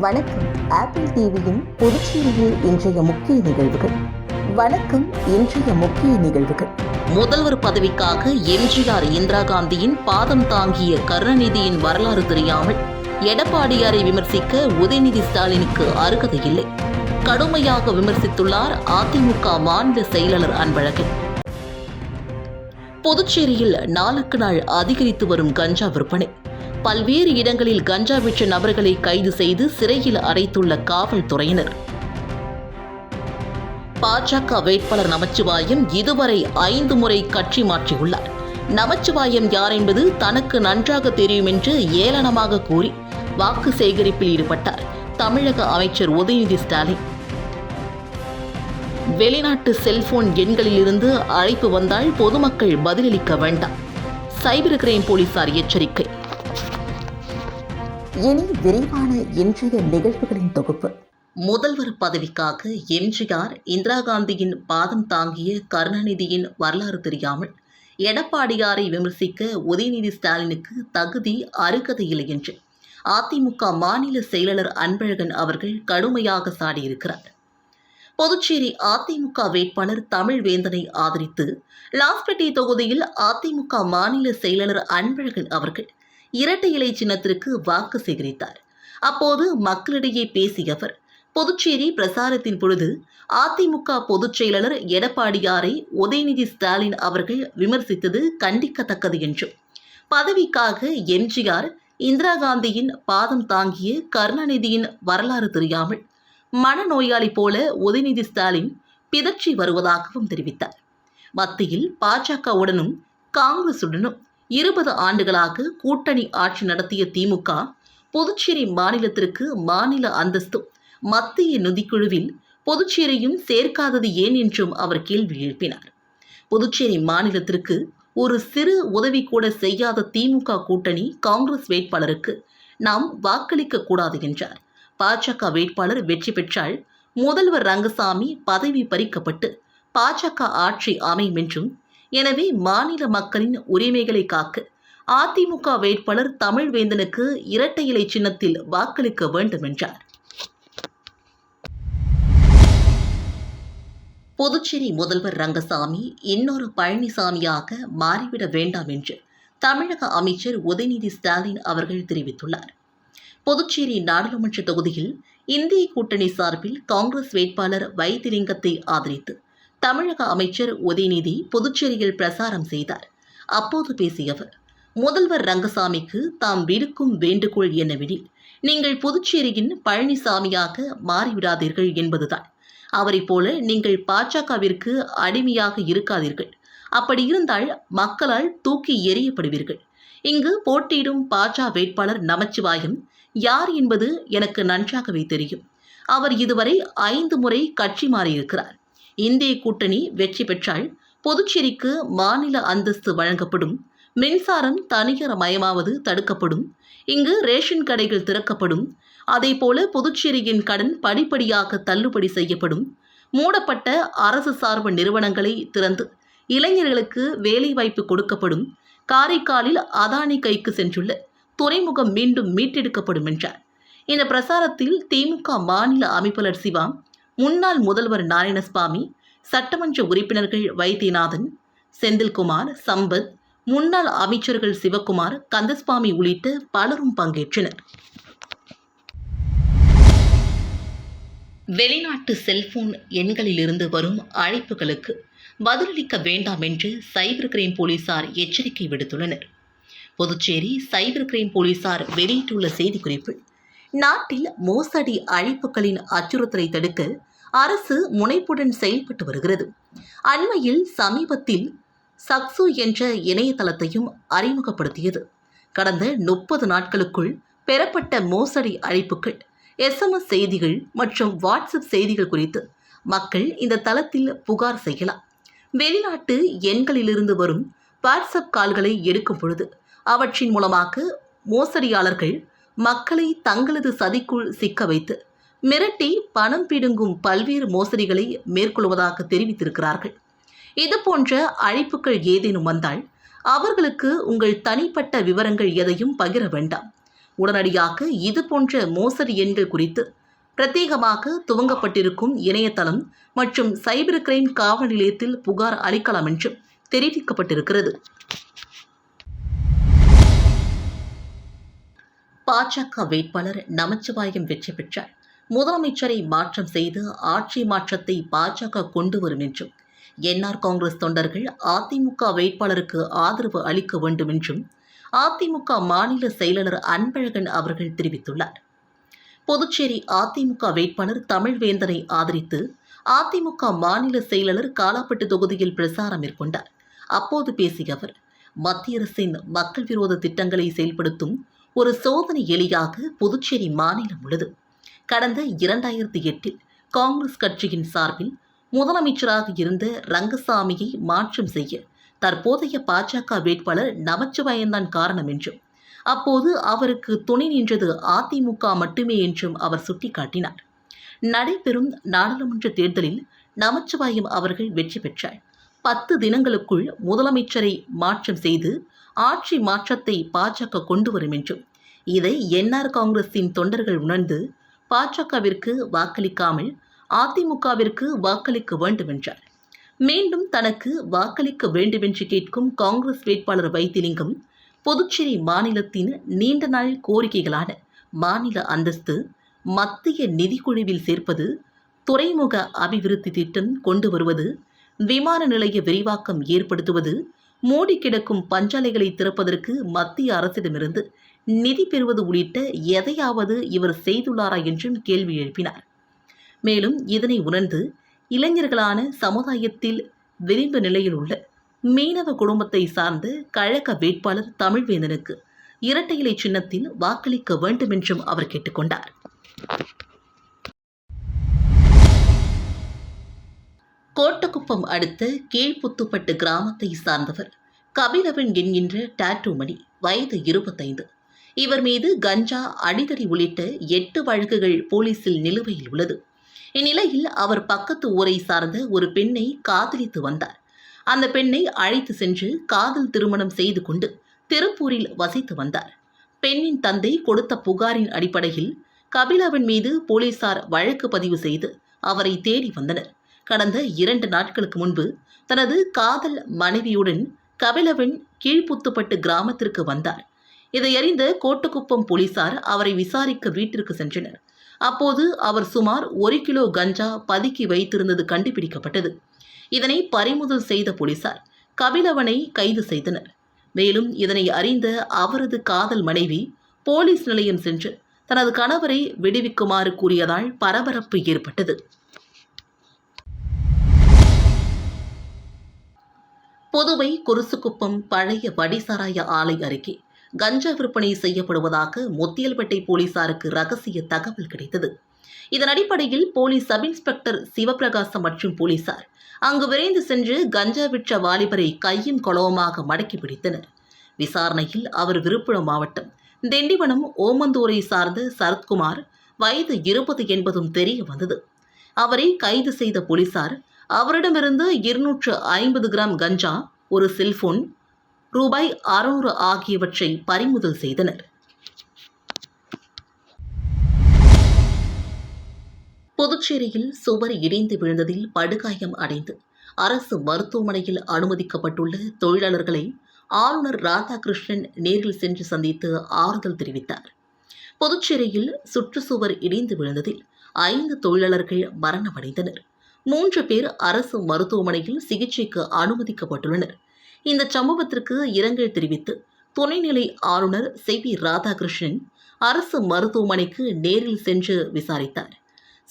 வணக்கம். ஆப்பிள் டிவியின் புதுச்சேரியில் இன்றைய முக்கிய நிகழ்வுகள். வணக்கம் இன்றைய முக்கிய நிகழ்வுகள். முதல்வர் பதவிக்காக எம்ஜிஆர் இந்திரா காந்தியின் பாதம் தாங்கிய கருணாநிதியின் வரலாறு தெரியாமல் எடப்பாடியாரை விமர்சிக்க உதயநிதி ஸ்டாலினுக்கு அருகதை இல்லை. கடுமையாக விமர்சித்துள்ளார் அதிமுக மாநில செயலாளர் அன்பழகன். புதுச்சேரியில் நாளுக்கு நாள் அதிகரித்து வரும் கஞ்சா விற்பனை. பல்வேறு இடங்களில் கஞ்சா விற்ற நபர்களை கைது செய்து சிறையில் அடைத்துள்ள காவல்துறையினர். பாஜக வேட்பாளர் நமச்சிவாயம் இதுவரை ஐந்து முறை கட்சி மாற்றியுள்ளார். நமச்சிவாயம் யார் என்பது தனக்கு நன்றாக தெரியும் என்று ஏளனமாக கூறி வாக்கு சேகரிப்பில் ஈடுபட்டார். தமிழக அமைச்சர் உதயநிதி ஸ்டாலின். வெளிநாட்டு செல்போன் எண்களிலிருந்து அழைப்பு வந்தால் பொதுமக்கள் பதிலளிக்க வேண்டாம். சைபர் கிரைம் போலீசார் எச்சரிக்கை. இனி விரிவான இன்றைய நிகழ்வுகளின் தொகுப்பு. முதல்வர் பதவிக்காக எம்ஜிஆர் இந்திரா காந்தியின் பாதம் தாங்கிய கருணாநிதியின் வரலாறு தெரியாமல் எடப்பாடியாரை விமர்சிக்க உதயநிதி ஸ்டாலினுக்கு தகுதி அருகதையில்லை என்று அதிமுக மாநில செயலாளர் அன்பழகன் அவர்கள் கடுமையாக சாடியிருக்கிறார். புதுச்சேரி அதிமுக வேட்பாளர் தமிழ் வேந்தனை ஆதரித்து லாஸ்பேட்டை தொகுதியில் அதிமுக மாநில செயலாளர் அன்பழகன் அவர்கள் இரட்டை இலை சின்னத்திற்கு வாக்கு சேகரித்தார். அப்போது மக்களிடையே பேசிய அவர் புதுச்சேரி பிரசாரத்தின் பொழுது அதிமுக பொதுச் செயலாளர் எடப்பாடியாரை உதயநிதி ஸ்டாலின் அவர்கள் விமர்சித்தது கண்டிக்கத்தக்கது என்றும் பதவிக்காக எம்ஜிஆர் இந்திரா காந்தியின் பாதம் தாங்கிய கருணாநிதியின் வரலாறு தெரியாமல் மனநோயாளி போல உதயநிதி ஸ்டாலின் பிதற்றி வருவதாகவும் தெரிவித்தார். மத்தியில் பாஜகவுடனும் காங்கிரசுடனும் இருபது ஆண்டுகளாக கூட்டணி ஆட்சி நடத்திய திமுக புதுச்சேரி மாநிலத்திற்கு மாநில அந்தஸ்தும் மத்திய நிதிக்குழுவில் புதுச்சேரியும் சேர்க்காதது ஏன் என்றும் அவர் கேள்வி எழுப்பினார். புதுச்சேரி மாநிலத்திற்கு ஒரு சிறு உதவி கூட செய்யாத திமுக கூட்டணி காங்கிரஸ் வேட்பாளருக்கு நாம் வாக்களிக்க கூடாது என்றார். பாஜக வேட்பாளர் வெற்றி பெற்றால் முதல்வர் ரங்கசாமி பதவி பறிக்கப்பட்டு பாஜக ஆட்சி அமையும் என்றும் எனவே மாநில மக்களின் உரிமைகளை காக்க அதிமுக வேட்பாளர் தமிழ்வேந்தனுக்கு இரட்டை இலை சின்னத்தில் வாக்களிக்க வேண்டும் என்றார். புதுச்சேரி முதல்வர் ரங்கசாமி இன்னொரு பழனிசாமியாக மாறிவிட வேண்டாம் என்று தமிழக அமைச்சர் உதயநிதி ஸ்டாலின் அவர்கள் தெரிவித்துள்ளார். புதுச்சேரி நாடாளுமன்ற தொகுதியில் இந்திய கூட்டணி சார்பில் காங்கிரஸ் வேட்பாளர் வைத்திலிங்கத்தை ஆதரித்து தமிழக அமைச்சர் உதயநிதி புதுச்சேரியில் பிரசாரம் செய்தார். அப்போது பேசிய அவர் முதல்வர் ரங்கசாமிக்கு தாம் விடுக்கும் வேண்டுகோள் என்னவெனில் நீங்கள் புதுச்சேரியின் பழனிசாமியாக மாறிவிடாதீர்கள் என்பதுதான். அவரைப் போல நீங்கள் பாஜகவிற்கு அடிமையாக இருக்காதீர்கள். அப்படி இருந்தால் மக்களால் தூக்கி எறியப்படுவீர்கள். இங்கு போட்டியிடும் பாஜ வேட்பாளர் நமச்சிவாயம் யார் என்பது எனக்கு நன்றாகவே தெரியும். அவர் இதுவரை ஐந்து முறை கட்சி மாறியிருக்கிறார். இந்திய கூட்டணி வெற்றி பெற்றால் புதுச்சேரிக்கு மாநில அந்தஸ்து வழங்கப்படும் மின்சாரம் தனியார் மயமாவது தடுக்கப்படும் இங்கு ரேஷன் கடைகள் திறக்கப்படும் அதேபோல புதுச்சேரியின் கடன் படிப்படியாக தள்ளுபடி செய்யப்படும் மூடப்பட்ட அரசு சார்பு நிறுவனங்களை திறந்து இளைஞர்களுக்கு வேலைவாய்ப்பு கொடுக்கப்படும் காரைக்காலில் அதானி கைக்கு சென்றுள்ள துறைமுகம் மீண்டும் மீட்டெடுக்கப்படும் என்றார். இந்த பிரசாரத்தில் திமுக மாநில அமைப்பாளர் சிவா முன்னாள் முதல்வர் நாராயணசுவாமி சட்டமன்ற உறுப்பினர்கள் வைத்தியநாதன் செந்தில்குமார் சம்பத் முன்னாள் அமைச்சர்கள் சிவக்குமார் கந்தசுவாமி உள்ளிட்ட பலரும் பங்கேற்றனர். வெளிநாட்டு செல்போன் எண்களிலிருந்து வரும் அழைப்புகளுக்கு பதிலளிக்க வேண்டாம் என்று சைபர் கிரைம் போலீசார் எச்சரிக்கை விடுத்துள்ளனர். புதுச்சேரி சைபர் கிரைம் போலீசார் வெளியிட்டுள்ள செய்திக்குறிப்பில் நாட்டில் மோசடி அழிப்புகளின் அச்சுறுத்தலை தடுக்க அரசு முனைப்புடன் செயல்பட்டு வருகிறது. அண்மையில் சமீபத்தில் சக்சு என்ற இணையதளத்தையும் அறிமுகப்படுத்தியது. கடந்த முப்பது நாட்களுக்குள் பெறப்பட்ட மோசடி அழைப்புகள் எஸ்எம்எஸ் செய்திகள் மற்றும் வாட்ஸ்அப் செய்திகள் குறித்து மக்கள் இந்த தளத்தில் புகார் செய்யலாம். வெளிநாட்டு எண்களிலிருந்து வரும் வாட்ஸ்அப் கால்களை எடுக்கும் பொழுது அவற்றின் மூலமாக மோசடியாளர்கள் மக்களை தங்களது சதிக்குள் சிக்க வைத்து மிரட்டி பணம் பிடுங்கும் பல்வேறு மோசடிகளை மேற்கொள்வதாக தெரிவித்திருக்கிறார்கள். இது போன்ற அழைப்புகள் ஏதேனும் வந்தால் அவர்களுக்கு உங்கள் தனிப்பட்ட விவரங்கள் எதையும் பகிர வேண்டாம். உடனடியாக இது போன்ற மோசடி எண்கள் குறித்து பிரத்யேகமாக துவங்கப்பட்டிருக்கும் இணையதளம் மற்றும் சைபர் கிரைம் காவல் நிலையத்தில் புகார் அளிக்கலாம் என்றும் தெரிவிக்கப்பட்டிருக்கிறது. பாஜக வேட்பாளர் நமச்சிவாயம் வெற்றி பெற்றார். முதலமைச்சரை மாற்றம் செய்து ஆட்சி மாற்றத்தை பாஜக கொண்டு வரும் என்றும் என்ஆர் காங்கிரஸ் தொண்டர்கள் அதிமுக வேட்பாளருக்கு ஆதரவு அளிக்க வேண்டும் என்றும் அதிமுக மாநில செயலாளர் அன்பழகன் அவர்கள் தெரிவித்துள்ளார். புதுச்சேரி அதிமுக வேட்பாளர் தமிழ்வேந்தனை ஆதரித்து அதிமுக மாநில செயலாளர் காலாப்பட்டு தொகுதியில் பிரசாரம் மேற்கொண்டார். அப்போது பேசிய அவர் மத்திய அரசின் மக்கள் விரோத திட்டங்களை செயல்படுத்தும் ஒரு சோதனை எலியாக புதுச்சேரி மாநிலம் உள்ளது. கடந்த இரண்டாயிரத்தி எட்டில் காங்கிரஸ் கட்சியின் சார்பில் முதலமைச்சராக இருந்த ரங்கசாமியை மாற்றம் செய்ய தற்போதைய பாஜக வேட்பாளர் நமச்சிவாயன்தான் காரணம் என்றும் அப்போது அவருக்கு துணை நின்றது அதிமுக மட்டுமே என்றும் அவர் சுட்டிக்காட்டினார். நடைபெறும் நாடாளுமன்ற தேர்தலில் நமச்சிவாயம் அவர்கள் வெற்றி பெற்றார். பத்து தினங்களுக்குள் முதலமைச்சரை மாற்றம் செய்து ஆட்சி மாற்றத்தை பாஜக கொண்டு வரும் என்றும் இதை என்ஆர் காங்கிரஸின் தொண்டர்கள் உணர்ந்து பாஜகவிற்கு வாக்களிக்காமல் அதிமுகவிற்கு வாக்களிக்க வேண்டும் என்றார். மீண்டும் தனக்கு வாக்களிக்க வேண்டுமென்று கேட்கும் காங்கிரஸ் வேட்பாளர் வைத்திலிங்கம் புதுச்சேரி மாநிலத்தின் நீண்ட நாள் கோரிக்கைகளான மாநில அந்தஸ்து மத்திய நிதிக்குழுவில் சேர்ப்பது துறைமுக அபிவிருத்தி திட்டம் கொண்டு வருவது விமான நிலைய விரிவாக்கம் ஏற்படுத்துவது மூடி கிடக்கும் பஞ்சாலைகளை திறப்பதற்கு மத்திய அரசிடமிருந்து நிதி பெறுவது உள்ளிட்ட எதையாவது இவர் செய்துள்ளாரா என்றும் கேள்வி எழுப்பினார். மேலும் இதனை உணர்ந்து இளைஞர்களான சமுதாயத்தில் விளிம்பு நிலையில் உள்ள மீனவ குடும்பத்தை சார்ந்த கழக வேட்பாளர் தமிழ்வேந்தனுக்கு இரட்டை இலை சின்னத்தில் வாக்களிக்க வேண்டும் என்றும் அவர் கேட்டுக்கொண்டார். கோட்டக்குப்பம் அடுத்த கீழ்ப்புத்துப்பட்டு கிராமத்தை சார்ந்தவர். கபிலவன் என்கின்ற டாட்டூ மணி வயது இருபத்தைந்து. இவர் மீது கஞ்சா அடிதடி உள்ளிட்ட எட்டு வழக்குகள் போலீசில் நிலுவையில் உள்ளது. இந்நிலையில் அவர் பக்கத்து ஊரை சார்ந்த ஒரு பெண்ணை காதலித்து வந்தார். அந்த பெண்ணை அழைத்து சென்று காதல் திருமணம் செய்து கொண்டு திருப்பூரில் வசித்து வந்தார். பெண்ணின் தந்தை கொடுத்த புகாரின் அடிப்படையில் கபிலாவின் மீது போலீசார் வழக்கு பதிவு செய்து அவரை தேடி வந்தனர். கடந்த இரண்டு நாட்களுக்கு முன்பு தனது காதல் மனைவியுடன் கபிலவன் கீழ்ப்புத்துப்பட்டு கிராமத்திற்கு வந்தார். இதையறிந்த கோட்டுக்குப்பம் போலீசார் அவரை விசாரிக்க வீட்டிற்கு சென்றனர். அப்போது அவர் சுமார் ஒரு கிலோ கஞ்சா பதுக்கி வைத்திருந்தது கண்டுபிடிக்கப்பட்டது. இதனை பறிமுதல் செய்த போலீசார் கபிலவனை கைது செய்தனர். மேலும் இதனை அறிந்த அவரது காதல் மனைவி போலீஸ் நிலையம் சென்று தனது கணவரை விடுவிக்குமாறு கூறியதால் பரபரப்பு ஏற்பட்டது. புதுவை குருசுக்குப்பம் பழைய வடிசாராய ஆலை அருகே கஞ்சா விற்பனை செய்யப்படுவதாக முத்தியல்பேட்டை போலீசாருக்கு ரகசிய தகவல் கிடைத்தது. இதன் அடிப்படையில் போலீஸ் சப் இன்ஸ்பெக்டர் சிவபிரகாசம் மற்றும் போலீசார் அங்கு விரைந்து சென்று கஞ்சா விற்ற வாலிபரை கையும் களவுமாக மடக்கி பிடித்தனர். விசாரணையில் அவர் விழுப்புரம் மாவட்டம் திண்டிவனம் ஓமந்தூரை சார்ந்த சரத்குமார் வயது இருபது என்பதும் தெரிய வந்தது. அவரை கைது செய்த போலீசார் அவரிடமிருந்து இருநூற்று ஐம்பது கிராம் கஞ்சா ஒரு செல்போன் ரூபாய் அறுநூறு ஆகியவற்றை பறிமுதல் செய்தனர். புதுச்சேரியில் சுவர் இடிந்து விழுந்ததில் படுகாயம் அடைந்து அரசு மருத்துவமனையில் அனுமதிக்கப்பட்டுள்ள தொழிலாளர்களை ஆளுநர் ராதாகிருஷ்ணன் நேரில் சென்று சந்தித்து ஆறுதல் தெரிவித்தார். புதுச்சேரியில் சுற்றுச்சுவர் இடிந்து விழுந்ததில் ஐந்து தொழிலாளர்கள் மரணமடைந்தனர். மூன்று பேர் அரசு மருத்துவமனையில் சிகிச்சைக்கு அனுமதிக்கப்பட்டுள்ளனர். இந்த சம்பவத்திற்கு இரங்கல் தெரிவித்து துணைநிலை ஆளுநர் செவி வி ராதாகிருஷ்ணன் அரசு மருத்துவமனைக்கு நேரில் சென்று விசாரித்தார்.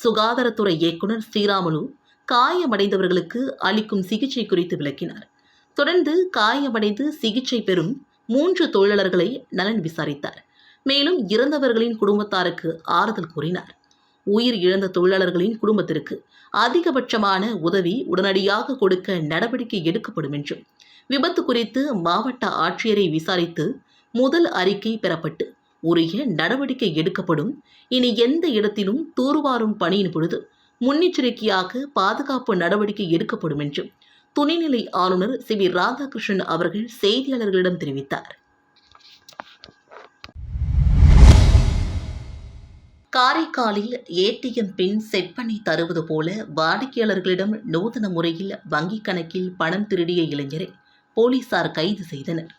சுகாதாரத்துறை இயக்குனர் ஸ்ரீராமலு காயமடைந்தவர்களுக்கு அளிக்கும் சிகிச்சை குறித்து விளக்கினார். தொடர்ந்து காயமடைந்து சிகிச்சை பெறும் மூன்று தொழிலாளர்களை நலன் விசாரித்தார். மேலும் இறந்தவர்களின் குடும்பத்தாருக்கு ஆறுதல் கூறினார். உயிர் இழந்த தொழிலாளர்களின் குடும்பத்திற்கு அதிகபட்சமான உதவி உடனடியாக கொடுக்க நடவடிக்கை எடுக்கப்படும் என்றும் விபத்து குறித்து மாவட்ட ஆட்சியரை விசாரித்து முதல் அறிக்கை பெறப்பட்டு உரிய நடவடிக்கை எடுக்கப்படும். இனி எந்த இடத்திலும் தூர்வாரும் பணியின் பொழுது முன்னெச்சரிக்கையாக பாதுகாப்பு நடவடிக்கை எடுக்கப்படும் என்றும் துணைநிலை ஆளுநர் சி வி ராதாகிருஷ்ணன் அவர்கள் செய்தியாளர்களிடம் தெரிவித்தார். காரைக்காலில் ஏடிஎம் பின் செட் பண்ணி தருவது போல வாடிக்கையாளர்களிடம் நூதன முறையில் வங்கிக் கணக்கில் பணம் திருடிய இளைஞரை போலீசார் கைது செய்தனர்.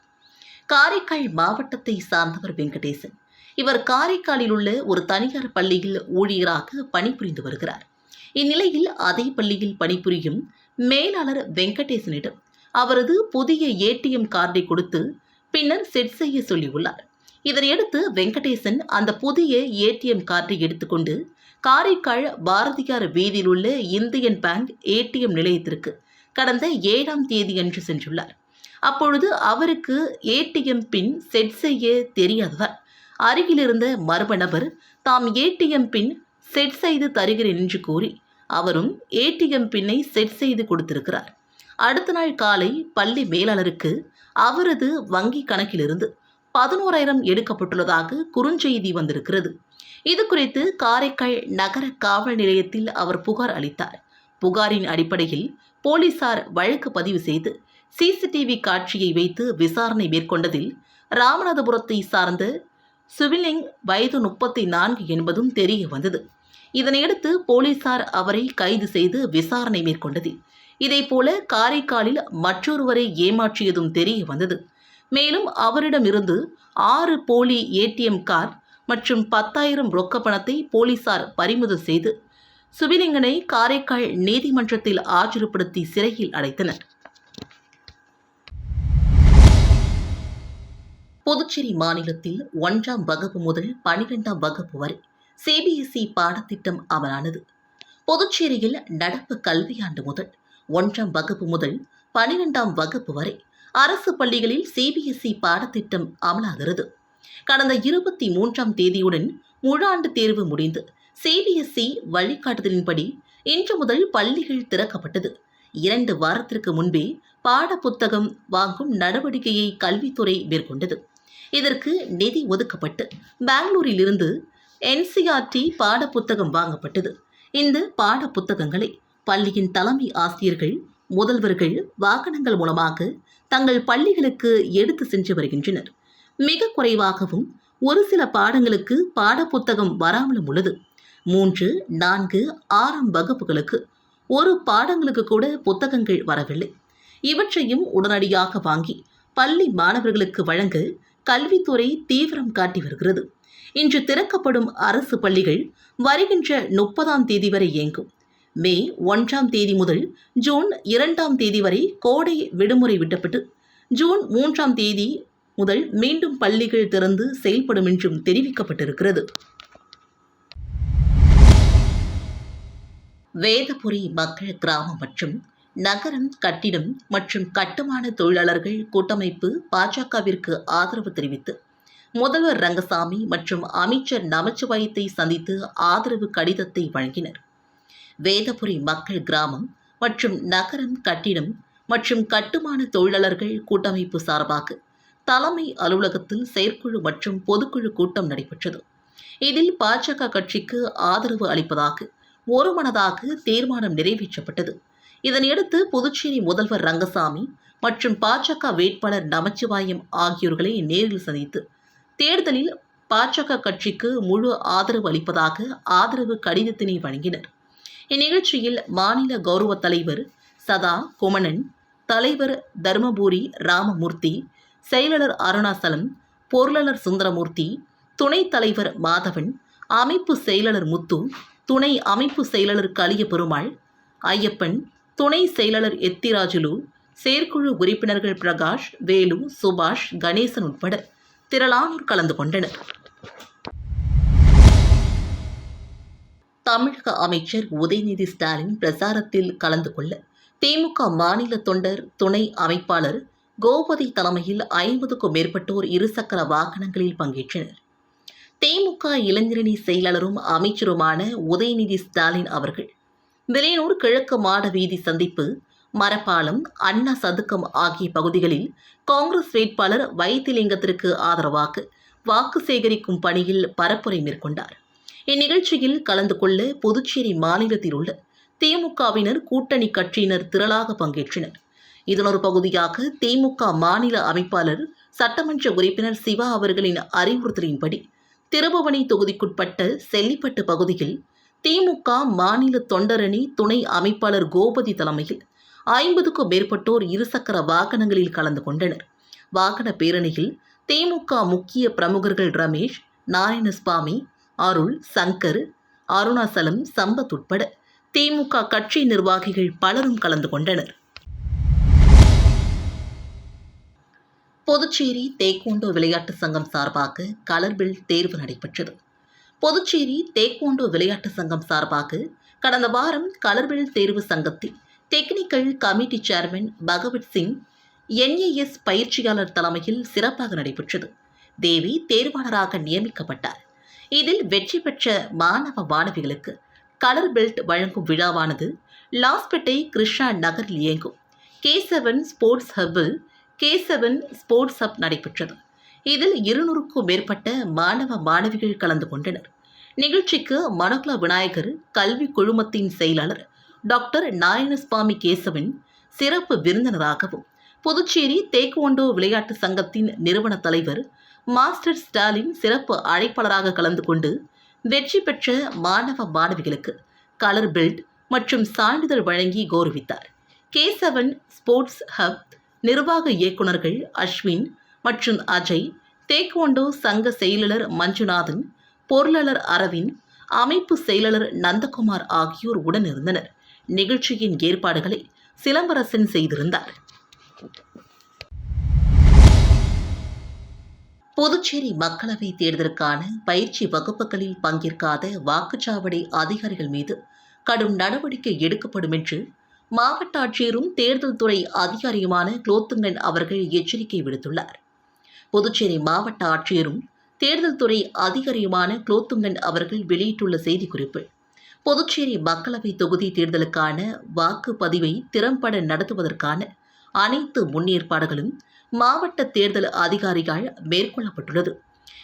காரைக்கால் மாவட்டத்தை சார்ந்தவர் வெங்கடேசன். இவர் காரைக்காலில் உள்ள ஒரு தனியார் பள்ளியில் ஊழியராக பணிபுரிந்து வருகிறார். இந்நிலையில் அதே பள்ளியில் பணிபுரியும் மேலாளர் வெங்கடேசனிடம் அவரது புதிய ஏடிஎம் கார்டை கொடுத்து பின்னர் செட் செய்ய சொல்லியுள்ளார். இதனையடுத்து வெங்கடேசன் அந்த புதிய ஏடிஎம் கார்டை எடுத்துக்கொண்டு காரைக்கால் பாரதியார் வீதியில் உள்ள இந்தியன் பேங்க் ஏடிஎம் நிலையத்திற்கு கடந்த ஏழாம் தேதி அன்று சென்றுள்ளார். அப்பொழுது அவருக்கு ஏடிஎம் பின் செட் செய்ய தெரியாததால் அருகிலிருந்த மர்ம நபர் தாம் ஏடிஎம் பின் செட் செய்து தருகிறேன் என்று கூறி அவரும் ஏடிஎம் பின்னை செட் செய்து கொடுத்திருக்கிறார். அடுத்த நாள் காலை பள்ளி மேலாளருக்கு அவரது வங்கி கணக்கிலிருந்து பதினோராயிரம் எடுக்கப்பட்டுள்ளதாக குறுஞ்செய்தி வந்திருக்கிறது. இது குறித்து காரைக்கால் நகர காவல் நிலையத்தில் அவர் புகார் அளித்தார். புகாரின் அடிப்படையில் போலீசார் வழக்கு பதிவு செய்து சிசிடிவி காட்சியை வைத்து விசாரணை மேற்கொண்டதில் ராமநாதபுரத்தை சார்ந்த சுவிலிங் வயது முப்பத்தி நான்கு என்பதும் தெரிய வந்தது. இதனையடுத்து போலீசார் அவரை கைது செய்து விசாரணை மேற்கொண்டது இதேபோல காரைக்காலில் மற்றொருவரை ஏமாற்றியதும் தெரிய வந்தது. மேலும் அவரிடமிருந்து ஆறு போலி ஏடிஎம் கார்டு மற்றும் பத்தாயிரம் ரொக்க பணத்தை போலீசார் பறிமுதல் செய்து சுபிலிங்கனை காரைக்கால் நீதிமன்றத்தில் ஆஜர்படுத்தி சிறையில் அடைத்தனர். புதுச்சேரி மாநிலத்தில் ஒன்றாம் வகுப்பு முதல் பனிரெண்டாம் வகுப்பு வரை சிபிஎஸ்இ பாடத்திட்டம் அமலானது. புதுச்சேரியில் நடப்பு கல்வியாண்டு முதல் ஒன்றாம் வகுப்பு முதல் பனிரெண்டாம் வகுப்பு வரை அரசு பள்ளிகளில் சிபிஎஸ்இ பாடத்திட்டம் அமலாகிறது. கடந்த இருபத்தி மூன்றாம் தேதியுடன் முழாண்டு தேர்வு முடிந்து சிபிஎஸ்இ வழிகாட்டுதலின்படி இன்று முதல் பள்ளிகள் திறக்கப்பட்டது. இரண்டு வாரத்திற்கு முன்பே பாடப்புத்தகம் வாங்கும் நடவடிக்கையை கல்வித்துறை மேற்கொண்டது. இதற்கு நிதி ஒதுக்கப்பட்டு பெங்களூரிலிருந்து என்சிஆர்டி பாடப்புத்தகம் வாங்கப்பட்டது. இந்த பாடப்புத்தகங்களை பள்ளியின் தலைமை ஆசிரியர்கள் முதல்வர்கள் வாகனங்கள் மூலமாக தங்கள் பள்ளிகளுக்கு எடுத்து சென்று வருகின்றனர். மிக குறைவாகவும் ஒரு சில பாடங்களுக்கு பாடப்புத்தகம் வராமலும் உள்ளது. மூன்று நான்கு ஆறாம் வகுப்புகளுக்கு ஒரு பாடங்களுக்கு கூட புத்தகங்கள் வரவில்லை. இவற்றையும் உடனடியாக வாங்கி பள்ளி மாணவர்களுக்கு வழங்க கல்வித்துறை தீவிரம் காட்டி வருகிறது. இன்று திறக்கப்படும் அரசு பள்ளிகள் வருகின்ற முப்பதாம் தேதி வரை இயங்கும். மே ஒன்றாம் தேதி முதல் ஜூன் இரண்டாம் தேதி வரை கோடை விடுமுறை விடப்பட்டு ஜூன் மூன்றாம் தேதி முதல் மீண்டும் பள்ளிகள் திறந்து செயல்படும் என்றும் தெரிவிக்கப்பட்டிருக்கிறது. வேதபுரி மக்கள் கிராமம் மற்றும் நகரம் கட்டிடம் மற்றும் கட்டுமான தொழிலாளர்கள் கூட்டமைப்பு பாஜகவிற்கு ஆதரவு தெரிவித்து முதல்வர் ரங்கசாமி மற்றும் அமைச்சர் நமச்சிவாயத்தை சந்தித்து ஆதரவு கடிதத்தை வழங்கினர். வேதபுரி மக்கள் கிராமம் மற்றும் நகரம் கட்டிடம் மற்றும் கட்டுமான தொழிலாளர்கள் கூட்டமைப்பு சார்பாக தலைமை அலுவலகத்தில் செயற்குழு மற்றும் பொதுக்குழு கூட்டம் நடைபெற்றது. இதில் பாஜக கட்சிக்கு ஆதரவு அளிப்பதாக ஒருமனதாக தீர்மானம் நிறைவேற்றப்பட்டது. இதனையடுத்து புதுச்சேரி முதல்வர் ரங்கசாமி மற்றும் பாஜக வேட்பாளர் நமச்சிவாயம் ஆகியோர்களை நேரில் சந்தித்து தேர்தலில் பாஜக கட்சிக்கு முழு ஆதரவு அளிப்பதாக ஆதரவு கடிதத்தினை வழங்கினர். இந்நிகழ்ச்சியில் மாநில கௌரவ தலைவர் சதா குமணன் தலைவர் தர்மபுரி ராமமூர்த்தி செயலாளர் அருணாசலம் பொருளாளர் சுந்தரமூர்த்தி துணைத் தலைவர் மாதவன் அமைப்பு செயலாளர் முத்து துணை அமைப்பு செயலாளர் கலிய பெருமாள் ஐயப்பன் துணை செயலாளர் எத்திராஜுலு செயற்குழு உறுப்பினர்கள் பிரகாஷ் வேலு சுபாஷ் கணேசன் உட்பட திரளானோர் கலந்து கொண்டனர். தமிழக அமைச்சர் உதயநிதி ஸ்டாலின் பிரசாரத்தில் கலந்து கொள்ள திமுக மாநில தொண்டர் துணை அமைப்பாளர் கோபதி தலைமையில் ஐம்பதுக்கும் மேற்பட்டோர் இருசக்கர வாகனங்களில் பங்கேற்றனர். திமுக இளைஞரணி செயலாளரும் அமைச்சருமான உதயநிதி ஸ்டாலின் அவர்கள் விலையூர் கிழக்கு மாட வீதி சந்திப்பு மரப்பாலம் அண்ணா சதுக்கம் ஆகிய பகுதிகளில் காங்கிரஸ் வேட்பாளர் வைத்திலிங்கத்திற்கு ஆதரவாக வாக்கு சேகரிக்கும் பணியில் பரப்புரை மேற்கொண்டார். இந்நிகழ்ச்சியில் கலந்து கொள்ள புதுச்சேரி மாநிலத்தில் உள்ள திமுகவினர் கூட்டணி கட்சியினர் திரளாக பங்கேற்றனர். இதன் ஒரு பகுதியாக திமுக மாநில அமைப்பாளர் சட்டமன்ற உறுப்பினர் சிவா அவர்களின் அறிவுறுத்தலின்படி திருபுவனை தொகுதிக்குட்பட்ட செல்லிப்பட்டு பகுதியில் திமுக மாநில தொண்டரணி துணை அமைப்பாளர் கோபதி தலைமையில் ஐம்பதுக்கும் மேற்பட்டோர் இருசக்கர வாகனங்களில் கலந்து கொண்டனர். வாகன பேரணியில் திமுக முக்கிய பிரமுகர்கள் ரமேஷ் நாராயணசுவாமி அருள் சங்கர் அருணாசலம் சம்பத் உட்பட திமுக கட்சி நிர்வாகிகள் பலரும் கலந்து கொண்டனர். புதுச்சேரி தேக்கோண்டோ விளையாட்டு சங்கம் சார்பாக கலர்பில் தேர்வு நடைபெற்றது. புதுச்சேரி தேக்கோண்டோ விளையாட்டு சங்கம் சார்பாக கடந்த வாரம் கலர்பில் தேர்வு சங்கத்தில் technical committee chairman Bhagwat Singh NAS பயிற்சியாளர் தலைமையில் சிறப்பாக நடைபெற்றது. தேவி தேர்வாளராக நியமிக்கப்பட்டார். இதில் வெற்றி பெற்ற மாணவ மாணவிகளுக்கு கலர் பெல்ட் வழங்கும் விழாவானது லாஸ்பேட்டை கிருஷ்ணா நகரில் இயங்கும். கே செவன் ஸ்போர்ட்ஸ் ஹப்பில் கே செவன் ஸ்போர்ட்ஸ் ஹப் நடைபெற்றது. இதில் இருநூறுக்கும் மேற்பட்ட மாணவ மாணவிகள் கலந்து கொண்டனர். நிகழ்ச்சிக்கு மனோகலா விநாயகர் கல்வி குழுமத்தின் செயலாளர் டாக்டர் நாராயணசுவாமி கேசவன் சிறப்பு விருந்தினராகவும் புதுச்சேரி தேக்குவண்டோ விளையாட்டு சங்கத்தின் நிறுவன தலைவர் மாஸ்டர் ஸ்டாலின் சிறப்பு அழைப்பாளராக கலந்து கொண்டு வெற்றி பெற்ற மாணவ மாணவிகளுக்கு கலர் பெல்ட் மற்றும் சான்றிதழ் வழங்கி கௌரவித்தார். கே செவன் ஸ்போர்ட்ஸ் ஹப் நிர்வாக இயக்குநர்கள் அஸ்வின் மற்றும் அஜய் தேக்வாண்டோ சங்க செயலாளர் மஞ்சுநாதன் பொருளாளர் அரவிந்த் அமைப்பு செயலாளர் நந்தகுமார் ஆகியோர் உடனிருந்தனர் நிகழ்ச்சியின் ஏற்பாடுகளை சிலம்பரசன் செய்திருந்தார். புதுச்சேரி மக்களவை தேர்தலுக்கான பயிற்சி வகுப்புகளில் பங்கேற்காத வாக்குச்சாவடி அதிகாரிகள் மீது கடும் நடவடிக்கை எடுக்கப்படும் என்று மாவட்ட ஆட்சியரும் தேர்தல் துறை அதிகாரியுமான குலோத்துங்கன் அவர்கள் எச்சரிக்கை விடுத்துள்ளார். புதுச்சேரி மாவட்ட ஆட்சியரும் தேர்தல் துறை அதிகாரியுமான குலோத்துங்கன் அவர்கள் வெளியிட்டுள்ள செய்திக்குறிப்பு புதுச்சேரி மக்களவை தொகுதி தேர்தலுக்கான வாக்குப்பதிவை திறம்பட நடத்துவதற்கான அனைத்து முன்னேற்பாடுகளும் மாவட்ட தேர்தல் அதிகாரிகள் மேற்கொள்ளப்பட்டுள்ளது.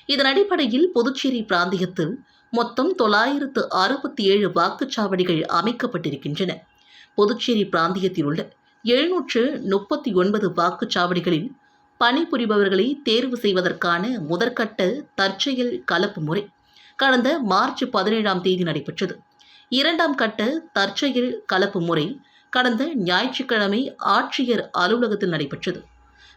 இதன் அடிப்படையில் புதுச்சேரி பிராந்தியத்தில் மொத்தம் தொள்ளாயிரத்து அறுபத்தி ஏழு வாக்குச்சாவடிகள் அமைக்கப்பட்டிருக்கின்றன. புதுச்சேரி பிராந்தியத்தில் உள்ள எழுநூற்று முப்பத்தி ஒன்பது வாக்குச்சாவடிகளில் பணிபுரிபவர்களை தேர்வு செய்வதற்கான முதற்கட்ட தற்செயல் கலப்பு முறை கடந்த மார்ச் பதினேழாம் தேதி நடைபெற்றது. இரண்டாம் கட்ட தற்செயல் கலப்பு முறை கடந்த ஞாயிற்றுக்கிழமை ஆட்சியர் அலுவலகத்தில் நடைபெற்றது.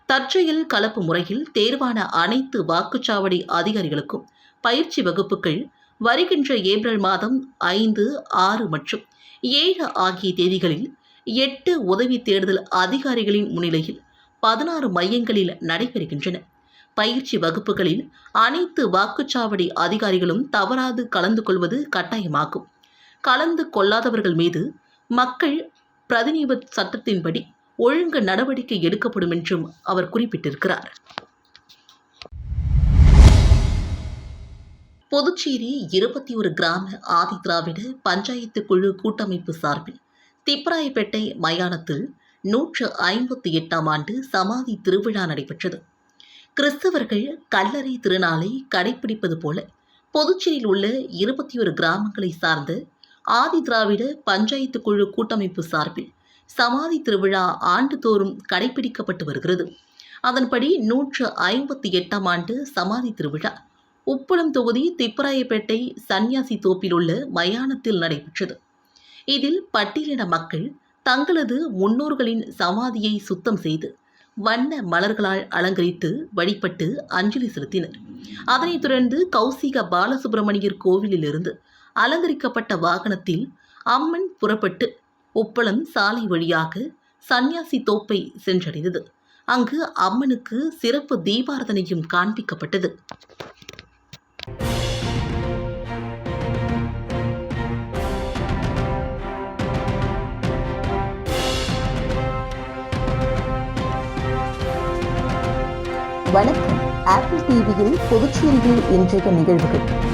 தற்செயல் கலப்பு முறையில் தேர்வான அனைத்து வாக்குச்சாவடி அதிகாரிகளுக்கும் பயிற்சி வகுப்புகள் வருகின்ற ஏப்ரல் மாதம் ஐந்து ஆறு மற்றும் ஏழு ஆகிய தேதிகளில் எட்டு உதவி தேர்தல் அதிகாரிகளின் முன்னிலையில் பதினாறு மையங்களில் நடைபெறுகின்றன. பயிற்சி வகுப்புகளில் அனைத்து வாக்குச்சாவடி அதிகாரிகளும் தவறாது கலந்து கொள்வது கட்டாயமாகும். கலந்து கொள்ளாதவர்கள் மீது மக்கள் பிரதிநிதி சட்டத்தின்படி ஒழுங்கு நடவடிக்கை எடுக்கப்படும் என்றும் அவர் குறிப்பிட்டிருக்கிறார். புதுச்சேரி இருபத்தி ஒரு கிராம ஆதி திராவிட பஞ்சாயத்து குழு கூட்டமைப்பு சார்பில் திப்பராயப்பேட்டை மயானத்தில் நூற்று ஐம்பத்தி எட்டாம் ஆண்டு சமாதி திருவிழா நடைபெற்றது. கிறிஸ்தவர்கள் கல்லறை திருநாளை கடைபிடிப்பது போல புதுச்சேரியில் உள்ள இருபத்தி ஒரு கிராமங்களை சார்ந்த ஆதி திராவிட பஞ்சாயத்து குழு கூட்டமைப்பு சார்பில் சமாதி திருவிழா ஆண்டுதோறும் கடைபிடிக்கப்பட்டு வருகிறது. அதன்படி நூற்று ஐம்பத்தி எட்டாம் ஆண்டு சமாதி திருவிழா. உப்பளம் தொகுதி திப்பராயப்பேட்டை சன்னியாசி தோப்பில் உள்ள மயானத்தில் நடைபெற்றது. இதில் பட்டியலின மக்கள் தங்களது முன்னோர்களின் சமாதியை சுத்தம் செய்து வண்ண மலர்களால் அலங்கரித்து வழிபட்டு அஞ்சலி செலுத்தினர். அதனைத் தொடர்ந்து கௌசிக பாலசுப்பிரமணியர் கோவிலிலிருந்து அலங்கரிக்கப்பட்ட வாகனத்தில் அம்மன் புறப்பட்டு உப்பளம் சாலை வழியாக சன்னியாசி தோப்பை சென்றடைந்தது. அங்கு அம்மனுக்கு சிறப்பு தீபாரதனையும் காண்பிக்கப்பட்டது. வணக்கம். ஆப்பிள் டிவியில் புதுச்சேரியில் இன்றைய நிகழ்வுகள்.